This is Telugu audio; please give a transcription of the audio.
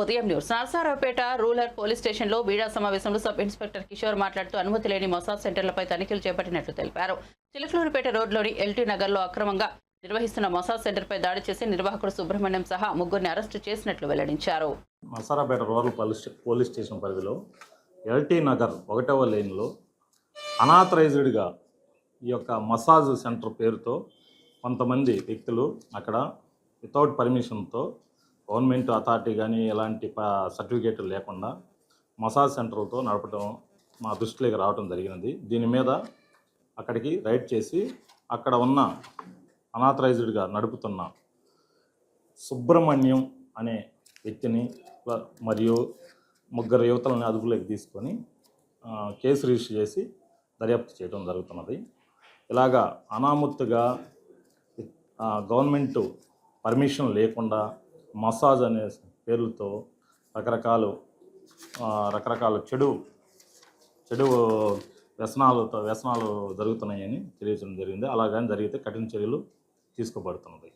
ఉదయం న్యూస్. నరసారావుపేట రూరల్ పోలీస్ స్టేషన్లో బీడా సమావేశంలో సబ్ ఇన్స్పెక్టర్ కిషోర్ మాట్లాడుతూ అనుమతి లేని మసాజ్ సెంటర్లపై తనిఖీలు చేపట్టినట్లు తెలిపారు. చిలకలూరుపేట రోడ్లోని ఎల్టీ నగర్లో అక్రమంగా నిర్వహిస్తున్న మసాజ్ సెంటర్పై దాడి చేసి నిర్వాహకుడు సుబ్రహ్మణ్యం సహా ముగ్గురిని అరెస్టు చేసినట్లు వెల్లడించారు. Narasaraopet rural police police station పరిధిలో ఎల్టీ నగర్ ఒకటవ లైన్లో అనాథరైజ్డ్గా ఈ యొక్క మసాజ్ సెంటర్ పేరుతో కొంతమంది వ్యక్తులు అక్కడ వితౌట్ పర్మిషన్తో గవర్నమెంట్ అథారిటీ కానీ ఎలాంటి సర్టిఫికేట్ లేకుండా మసాజ్ సెంటర్లతో నడపడం మా దృష్టిలోకి రావడం జరిగినది. దీని మీద అక్కడికి రైడ్ చేసి అక్కడ ఉన్న అనాథరైజ్డ్గా నడుపుతున్న సుబ్రహ్మణ్యం అనే వ్యక్తిని మరియు ముగ్గురు యువతలని అదుపులోకి తీసుకొని కేసు రిజిస్టర్ చేసి దర్యాప్తు చేయడం జరుగుతున్నది. ఇలాగా అనామత్తుగా గవర్నమెంట్ పర్మిషన్ లేకుండా మసాజ్ అనే పేర్లతో రకరకాలు రకరకాల చెడు చెడు వ్యసనాలతో వ్యసనాలు జరుగుతున్నాయని తెలియచడం జరిగింది. అలాగని జరిగితే కఠిన చర్యలు తీసుకోబడుతున్నది.